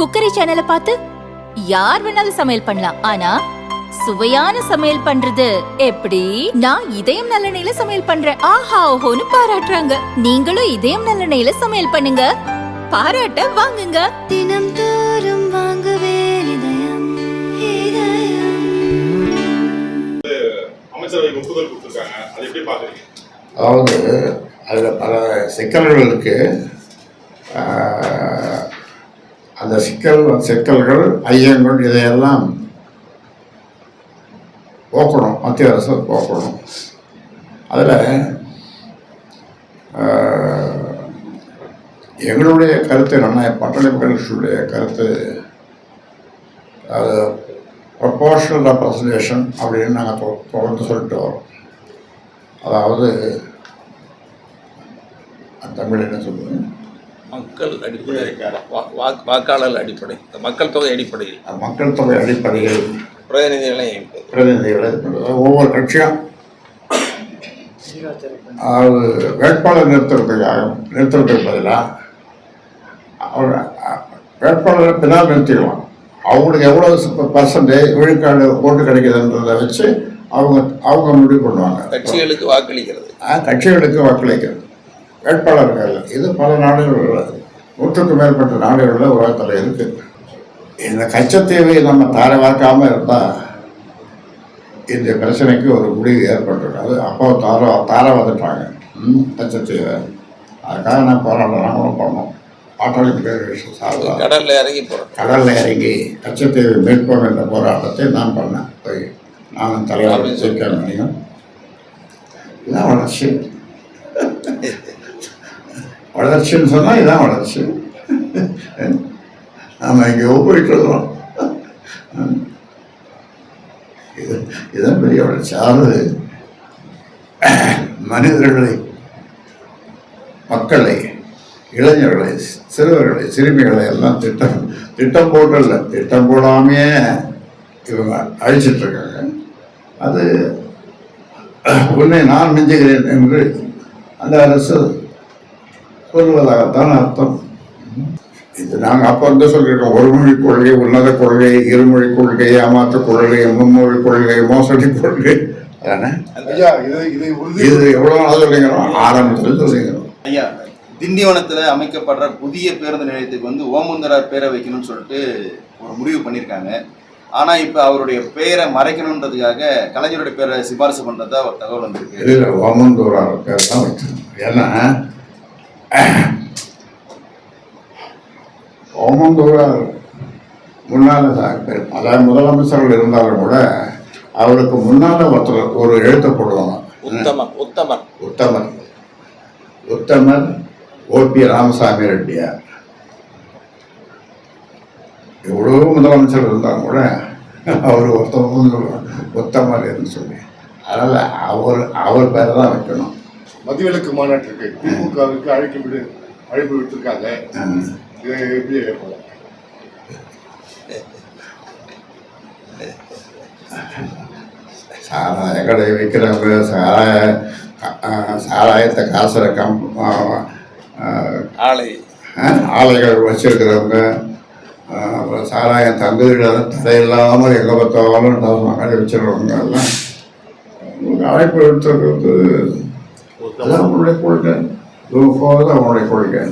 Cookery சேனலை பார்த்து யார் வேணாலும் சமையல் பண்ணலாம். ஆனா சுவையான சமையல் பண்றது எப்படி? நான் இதயம் நல்லெண்ணெயில சமையல் பண்றேன். ஆஹா ஓஹோன்னு பாராட்டுறாங்க. நீங்களும் இதயம் நல்லெண்ணெயில சமையல் பண்ணுங்க. பாராட்ட வாங்குங்க. தினம் தோறும் வாங்குவே இதயம் இதயம். அமைச்சரவைக்கு ஒப்புதல் கொடுத்துருக்காங்க. அது எப்படி பாக்குறீங்க அதாவது அதில் பல சிக்கல்கள் இருக்கு ஆஹ், அந்த சிக்கல் சிக்கல்கள் ஐயங்கள் இதையெல்லாம் போக்கணும். மத்திய அரசு போக்கணும். அதில் எங்களுடைய கருத்து என்னென்னா பட்டணி மகிழ்ச்சியுடைய கருத்து அது ப்ரொபோஷனல் ரெப்ரசன்டேஷன் அப்படின்னு நாங்கள் தொடர்ந்து சொல்லிட்டு வரோம். அதாவது தமிழ் என்ன சொல்லுவேன் மக்கள் அடிப்படை வா- வாக்- வாக்காளர் அடிப்படை மக்கள் தொகை அடிப்படையில். மக்கள் தொகை அடிப்படையில் பிரதிநிதிகளை பிரதிநிதிகளை. ஒவ்வொரு கட்சியும் அதாவது வேட்பாளர் நிறுத்துறதுக்காக நிறுத்துறதுக்கு பதிலாக அவர் வேட்பாளரை பின்னால் நிறுத்திக்கலாம் அவங்களுக்கு எவ்வளோ பர்சன்டேஜ் விழுக்காடு ஓட்டு கிடைக்குதுன்றதை வச்சு அவங்க அவங்க முடிவு பண்ணுவாங்க. கட்சிகளுக்கு வாக்களிக்கிறது. கட்சிகளுக்கு வாக்களிக்கிறது. வேட்பாளர்கள். இது பல நாடுகளில் நூற்றுக்கும் மேற்பட்ட நாடுகளில் உலகத்தில் இருக்கு. இந்த கச்சத்தீவை நம்ம தாரை வார்க்காமல் இருந்தால் இந்த பிரச்சனைக்கு ஒரு முடிவு ஏற்பட்டிருக்கு அது அப்போ தார தார வந்துட்டாங்க. கச்சத்தீவை அதுக்காக நான் போராட்டம்? நாங்களும் பண்ணோம். பாட்டாளி பிரதேச சார்பாக கடல்ல இறங்கி போறோம். கடலில் இறங்கி கச்சத்தீவை மீட்போம் என்ற போராட்டத்தை நான் பண்ணேன். போய் நானும் தலைவர் சேர்க்கணும் இதான் வளர்ச்சி. வளர்ச்சின்னு சொன்னால் இதான் வளர்ச்சி. நாம் எங்கேயோ போயிட்டு இருக்கிறோம் இது இதுதான் பெரிய வளர்ச்சி. அதாவது மனிதர்களை மக்களை இளைஞர்களை சிறுவர்களை சிறுமிகளை எல்லாம் திட்டம் திட்டம் போட்டல திட்டம் போடாமையே இவங்க அழிச்சிட்டு இருக்காங்க அது உன்னை நான் மிஞ்சுகிறேன் என்று அந்த அரசு சொல்வதாகத்தான் அர்த்தம். இது நாங்கள் அப்போ வந்து சொல்லியிருக்கோம் ஒரு மொழி கொள்கை உன்னத கொள்கை இருமொழி கொள்கை ஏமாற்று கொள்கை மும்மொழி கொள்கை மோசடி கொள்கை. இது எவ்வளோ நாள் சொல்லிங்கிறோம் ஆரம்பத்தில் சொல்லிங்கிறோம் ஐயா திண்டிவனத்துல அமைக்கப்படுற புதிய பேருந்து நிலையத்துக்கு வந்து ஓமுந்தரார் பேரை வைக்கணும்னு சொல்லிட்டு ஒரு முடிவு பண்ணியிருக்காங்க. ஆனா இப்ப அவருடைய பெயரை மறைக்கணுன்றதுக்காக கலைஞருடைய பேரை சிபாரிசு பண்றதா ஒரு தகவல் வந்திருக்கு. இதில் ஓமந்தூரார் பேர் தான் ஏன்னா ஓமந்தூரார் முன்னால பல முதலமைச்சர்கள் இருந்தாலும் கூட அவருக்கு முன்னால ஒருத்தர் ஒரு எழுத்து போடுவாங்க. உத்தமன் உத்தமன் உத்தமர். உத்தமர் ஓபி ராமசாமி ரெட்டியார். எவ்வளோ முதலமைச்சர் இருந்தாலும் கூட அவர் ஒருத்தவங்க உத்தமர் என்று சொல்லி. அதனால் அவர் அவர் பேரை தான் வைக்கணும். மதிவிலக்கு மாநாட்டிற்கு திமுகவுக்கு அழைப்பு விடு அழைப்பு. இதை எப்படி ஏற்படும் சாராய கடை வைக்கிறவங்க சாராய சாராயத்தை காசுற கம் ஆலை ஆலைகள் வச்சிருக்கிறவங்க அப்புறம் சாராயம் தங்குதிடாத தடையில்லாமல் எங்கே பார்த்தாலும் கடை வச்சிருக்கிறவங்க எல்லாம் அழைப்பு எடுத்துறது வந்து அதான் அவங்களுடைய கொள்கை இது தான் அவங்களுடைய கொள்கை